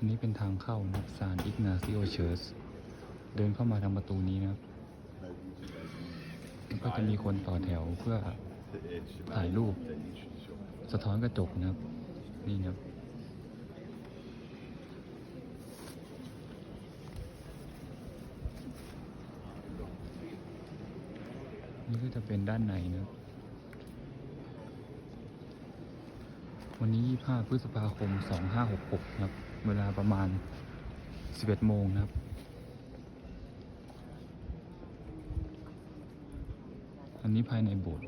อันนี้เป็นทางเข้านะครับซานอิกนาซิโอเชิร์สเดินเข้ามาทางประตูนี้นะครับก็จะมีคนต่อแถวเพื่อถ่ายรูป สะท้อนกระจกนะครับ นี่นะครับนี่ก็จะเป็นด้านในนะครับ วันนี้ 25 พฤษภาคม 2566 นะครับ เวลาประมาณ 11 โมงนะครับ อันนี้ภายในโบสถ์